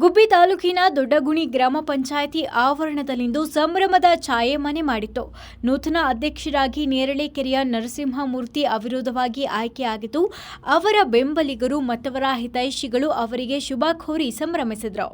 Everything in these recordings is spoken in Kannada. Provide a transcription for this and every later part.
ಗುಬ್ಬಿ ತಾಲೂಕಿನ ದೊಡ್ಡಗುಣಿ ಗ್ರಾಮ ಪಂಚಾಯಿತಿ ಆವರಣದಲ್ಲಿಂದು ಸಂಭ್ರಮದ ಛಾಯೆ ಮನೆ ಮಾಡಿತ್ತು. ನೂತನ ಅಧ್ಯಕ್ಷರಾಗಿ ನೇರಳೆ ಕೆರೆಯ ನರಸಿಂಹಮೂರ್ತಿ ಅವಿರೋಧವಾಗಿ ಆಯ್ಕೆಯಾಗಿದ್ದು, ಅವರ ಬೆಂಬಲಿಗರು ಮತ್ತವರ ಹಿತೈಷಿಗಳು ಅವರಿಗೆ ಶುಭ ಕೋರಿ ಸಂಭ್ರಮಿಸಿದರು.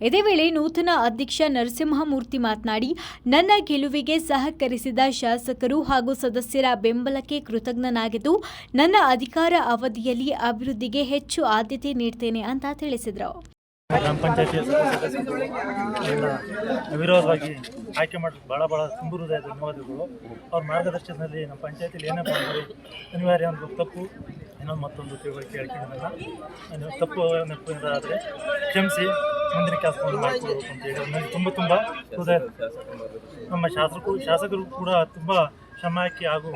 ಇದೇ ವೇಳೆ ನೂತನ ಅಧ್ಯಕ್ಷ ನರಸಿಂಹಮೂರ್ತಿ ಮಾತನಾಡಿ, ನನ್ನ ಗೆಲುವಿಗೆ ಸಹಕರಿಸಿದ ಶಾಸಕರು ಹಾಗೂ ಸದಸ್ಯರ ಬೆಂಬಲಕ್ಕೆ ಕೃತಜ್ಞನಾಗಿದ್ದು, ನನ್ನ ಅಧಿಕಾರ ಅವಧಿಯಲ್ಲಿ ಅಭಿವೃದ್ಧಿಗೆ ಹೆಚ್ಚು ಆದ್ಯತೆ ನೀಡ್ತೇನೆ ಅಂತ ತಿಳಿಸಿದರು. ಗ್ರಾಮ ಪಂಚಾಯತಿ ಎಲ್ಲ ಅವಿರೋಧವಾಗಿ ಆಯ್ಕೆ ಮಾಡಲಿಕ್ಕೆ ಭಾಳ ಭಾಳ ತುಂಬ ಹೃದಯ ಧನ್ಯವಾದಗಳು. ಅವ್ರ ಮಾರ್ಗದರ್ಶನದಲ್ಲಿ ನಮ್ಮ ಪಂಚಾಯತಿಲಿ ಏನೇ ಮಾಡಿದ್ರೆ ಅನಿವಾರ್ಯ ಒಂದು ತಪ್ಪು, ಇನ್ನೊಂದು ಮತ್ತೊಂದು ತಿಳುವಳಿಕೆ ಹೇಳ್ಕೊಂಡಿದ್ದಲ್ಲ ಅದು ತಪ್ಪು ನೆಪ್ಪು ಆದರೆ ಕ್ಷಮಿಸಿ, ಮುಂದಿನ ಕೆಲಸವನ್ನು ಮಾಡ್ಕೊಡ್ಬೇಕು ಅಂತೇಳಿ ನನಗೆ ತುಂಬ ತುಂಬ ಹೃದಯ, ನಮ್ಮ ಶಾಸಕರು ಶಾಸಕರು ಕೂಡ ತುಂಬ ಶ್ರಮ ಹಾಕಿ ಹಾಗೂ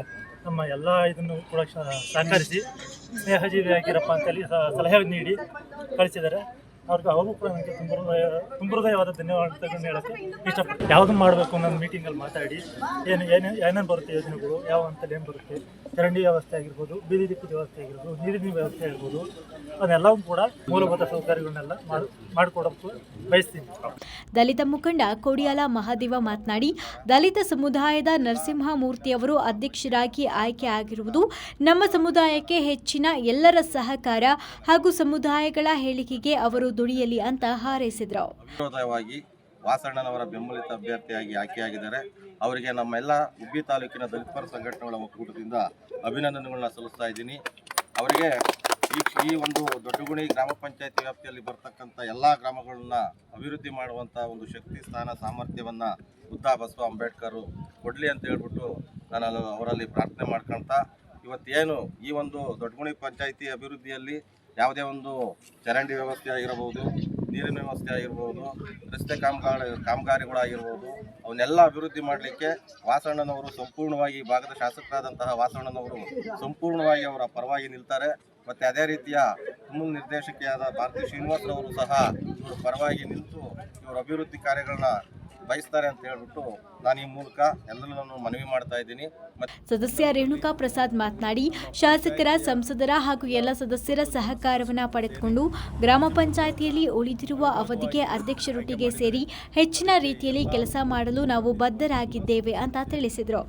ನಮ್ಮ ಎಲ್ಲ ಇದನ್ನು ಕೂಡ ಸಹಕರಿಸಿ, ಸ್ನೇಹಜೀವಿಯಾಗಿರಪ್ಪ ಅಂತೇಳಿ ಸಲಹೆ ನೀಡಿ ಕಳಿಸಿದ್ದಾರೆ. ಅವ್ರಿಗೆ ಅವರು ಕೂಡ ನನಗೆ ತುಂಬ ತುಂಬ ಹೃದಯವಾದ ಧನ್ಯವಾದಗಳನ್ನು ಹೇಳೋಕ್ಕೆ ಇಷ್ಟಪಟ್ಟು ಯಾವುದನ್ನು ಮಾಡಬೇಕು ನನ್ನ ಮೀಟಿಂಗಲ್ಲಿ ಮಾತಾಡಿ. ಏನು ಏನು ಏನೇನು ಬರುತ್ತೆ ಯೋಜನೆಗಳು? ಯಾವ ಅಂತ ಏನು ಬರುತ್ತೆ? ಚರಂಡಿ ವ್ಯವಸ್ಥೆ ಆಗಿರ್ಬೋದು ಬೀದಿ ದಿಕ್ಕು ವ್ಯವಸ್ಥೆ ಆಗಿರ್ಬೋದು ನೀರಿನ ವ್ಯವಸ್ಥೆ ಆಗಿರ್ಬೋದು ಅದನ್ನೆಲ್ಲವೂ ಕೂಡ ಮೂಲಭೂತ ಸೌಕರ್ಯಗಳನ್ನೆಲ್ಲ ಮಾಡಿ ಮಾಡಿಕೊಡೋಕ್ಕೆ ಬಯಸ್ತೀನಿ. ದಲಿತ ಮುಖಂಡ ಕೋಡಿಯಾಲ ಮಹಾದೇವ ಮಾತನಾಡಿ ದಲಿತ ಸಮುದಾಯದ ನರಸಿಂಹಮೂರ್ತಿಯವರು ಅಧ್ಯಕ್ಷರಾಗಿ ಆಯ್ಕೆ ಆಗಿರುವುದು ನಮ್ಮ ಸಮುದಾಯಕ್ಕೆ ಹೆಚ್ಚಿನ ಎಲ್ಲರ ಸಹಕಾರ ಹಾಗೂ ಸಮುದಾಯಗಳ ಹೇಳಿಕೆಗೆ ಅವರು ದುಡಿಯಲಿ ಅಂತ ಹಾರೈಸಿದರು. ವಾಸಣ್ಣನವರ ಬೆಂಬಲಿತ ಅಭ್ಯರ್ಥಿಯಾಗಿ ಆಯ್ಕೆಯಾಗಿದ್ದಾರೆ. ಅವರಿಗೆ ನಮ್ಮೆಲ್ಲ ಉಬ್ಬಿ ತಾಲೂಕಿನ ದಲಿತ ಪರ ಸಂಘಟನೆಗಳ ಒಕ್ಕೂಟದಿಂದ ಅಭಿನಂದನೆಗಳನ್ನ ಸಲ್ಲಿಸ್ತಾ ಇದ್ದೀನಿ. ಅವರಿಗೆ ಈ ಈ ಒಂದು ದೊಡ್ಡಗುಣಿ ಗ್ರಾಮ ಪಂಚಾಯತಿ ವ್ಯಾಪ್ತಿಯಲ್ಲಿ ಬರ್ತಕ್ಕಂಥ ಎಲ್ಲ ಗ್ರಾಮಗಳನ್ನ ಅಭಿವೃದ್ಧಿ ಮಾಡುವಂಥ ಒಂದು ಶಕ್ತಿ, ಸ್ಥಾನ, ಸಾಮರ್ಥ್ಯವನ್ನು ಬುದ್ಧ ಬಸವ ಅಂಬೇಡ್ಕರ್ ಕೊಡಲಿ ಅಂತ ಹೇಳ್ಬಿಟ್ಟು ನಾನು ಅವರಲ್ಲಿ ಪ್ರಾರ್ಥನೆ ಮಾಡ್ಕೊಳ್ತಾ ಇವತ್ತೇನು ಈ ಒಂದು ದೊಡ್ಡಗುಣಿ ಪಂಚಾಯಿತಿ ಅಭಿವೃದ್ಧಿಯಲ್ಲಿ ಯಾವುದೇ ಒಂದು ಚರಂಡಿ ವ್ಯವಸ್ಥೆ ಆಗಿರಬಹುದು ನೀರಿನ ವ್ಯವಸ್ಥೆ ಆಗಿರ್ಬೋದು, ರಸ್ತೆ ಕಾಮಗಾರಿ ಕಾಮಗಾರಿಗಳಾಗಿರ್ಬೋದು ಅವನ್ನೆಲ್ಲ ಅಭಿವೃದ್ಧಿ ಮಾಡಲಿಕ್ಕೆ ವಾಸಣ್ಣನವರು ಸಂಪೂರ್ಣವಾಗಿ, ಭಾಗದ ಶಾಸಕರಾದಂತಹ ವಾಸಣ್ಣನವರು ಸಂಪೂರ್ಣವಾಗಿ ಅವರ ಪರವಾಗಿ ನಿಲ್ತಾರೆ. ಮತ್ತು ಅದೇ ರೀತಿಯ ತುಮೂಲ್ ನಿರ್ದೇಶಕಿಯಾದ ಭಾರತಿ ಶ್ರೀನಿವಾಸರವರು ಸಹ ಇವರು ಪರವಾಗಿ ನಿಂತು ಇವರ ಅಭಿವೃದ್ಧಿ ಕಾರ್ಯಗಳನ್ನ ಬಯಸ್ತಾರೆ ಅಂತ ಹೇಳ್ಬಿಟ್ಟು ನಾನು ಈ ಮೂಲಕ ಎಲ್ಲರನ್ನು ಮನವಿ ಮಾಡ್ತಾ ಇದ್ದೀನಿ. ಸದಸ್ಯ ರೇಣುಕಾ ಪ್ರಸಾದ್ ಮಾತನಾಡಿ ಶಾಸಕರ ಸಂಸದರ ಹಾಗೂ ಎಲ್ಲ ಸದಸ್ಯರ ಸಹಕಾರವನ್ನು ಪಡೆದುಕೊಂಡು ಗ್ರಾಮ ಪಂಚಾಯಿತಿಯಲ್ಲಿ ಉಳಿದಿರುವ ಅವಧಿಗೆ ಅಧ್ಯಕ್ಷರೊಟ್ಟಿಗೆ ಸೇರಿ ಹೆಚ್ಚಿನ ರೀತಿಯಲ್ಲಿ ಕೆಲಸ ಮಾಡಲು ನಾವು ಬದ್ಧರಾಗಿದ್ದೇವೆ ಅಂತ ತಿಳಿಸಿದರು.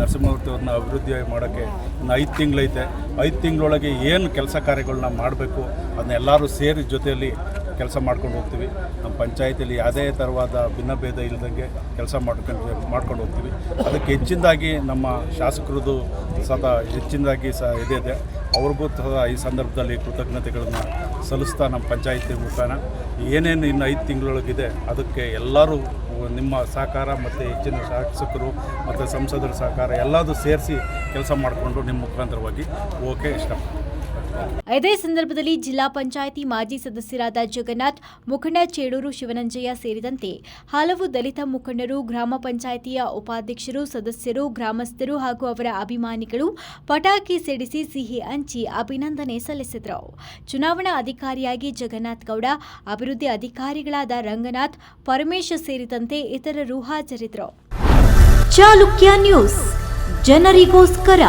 ನರಸಿಂಹಮೂರ್ತಿ ಅವ್ರನ್ನ ಅಭಿವೃದ್ಧಿ ಮಾಡೋಕ್ಕೆ ಇನ್ನು ಐದು ತಿಂಗಳೈತೆ. ಐದು ತಿಂಗಳೊಳಗೆ ಏನು ಕೆಲಸ ಕಾರ್ಯಗಳನ್ನ ಮಾಡಬೇಕು ಅದನ್ನ ಎಲ್ಲರೂ ಸೇರಿ ಜೊತೆಯಲ್ಲಿ ಕೆಲಸ ಮಾಡ್ಕೊಂಡು ಹೋಗ್ತೀವಿ. ನಮ್ಮ ಪಂಚಾಯತಿಯಲ್ಲಿ ಯಾವುದೇ ಥರವಾದ ಭಿನ್ನಭೇದ ಇಲ್ಲದಂಗೆ ಕೆಲಸ ಮಾಡ್ಕೊಂಡು ಮಾಡ್ಕೊಂಡು ಹೋಗ್ತೀವಿ. ಅದಕ್ಕೆ ಹೆಚ್ಚಿನದಾಗಿ ನಮ್ಮ ಶಾಸಕರದ್ದು ಸದಾ ಹೆಚ್ಚಿನದಾಗಿ ಸಹ ಇದೆ ಅವ್ರಿಗೂ ಸಹ ಈ ಸಂದರ್ಭದಲ್ಲಿ ಕೃತಜ್ಞತೆಗಳನ್ನು ಸಲ್ಲಿಸ್ತಾ ನಮ್ಮ ಪಂಚಾಯತಿ ಮುಖಾನ. ಏನೇನು ಇನ್ನು ಐದು ತಿಂಗಳೊಳಗಿದೆ, ಅದಕ್ಕೆ ಎಲ್ಲರೂ ನಿಮ್ಮ ಸಹಕಾರ ಮತ್ತು ಹೆಚ್ಚಿನ ಶಾಸಕರು ಮತ್ತು ಸಂಸದರ ಸಹಕಾರ ಎಲ್ಲದೂ ಸೇರಿಸಿ ಕೆಲಸ ಮಾಡಿಕೊಂಡು ನಿಮ್ಮ ಮುಖಾಂತರವಾಗಿ ಓಕೆ, ಇಷ್ಟಪಡ್ತೀನಿ. ಇದೇ ಸಂದರ್ಭದಲ್ಲಿ ಜಿಲ್ಲಾ ಪಂಚಾಯಿತಿ ಮಾಜಿ ಸದಸ್ಯರಾದ ಜಗನ್ನಾಥ್, ಮುಖಂಡ ಚೇಳೂರು ಶಿವನಂಜಯ್ಯ ಸೇರಿದಂತೆ ಹಲವು ದಲಿತ ಮುಖಂಡರು, ಗ್ರಾಮ ಪಂಚಾಯಿತಿಯ ಉಪಾಧ್ಯಕ್ಷರು, ಸದಸ್ಯರು, ಗ್ರಾಮಸ್ಥರು ಹಾಗೂ ಅವರ ಅಭಿಮಾನಿಗಳು ಪಟಾಕಿ ಸಿಡಿಸಿ ಸಿಹಿ ಹಂಚಿ ಅಭಿನಂದನೆ ಸಲ್ಲಿಸಿದರು. ಚುನಾವಣಾ ಅಧಿಕಾರಿಯಾಗಿ ಜಗನ್ನಾಥ್ ಗೌಡ, ಅಭಿವೃದ್ಧಿ ಅಧಿಕಾರಿಗಳಾದ ರಂಗನಾಥ್, ಪರಮೇಶ್ ಸೇರಿದಂತೆ ಇತರರು ಹಾಜರಿದ್ದರು. ಚಾಲುಕ್ಯ ನ್ಯೂಸ್, ಜನರಿಗೋಸ್ಕರ.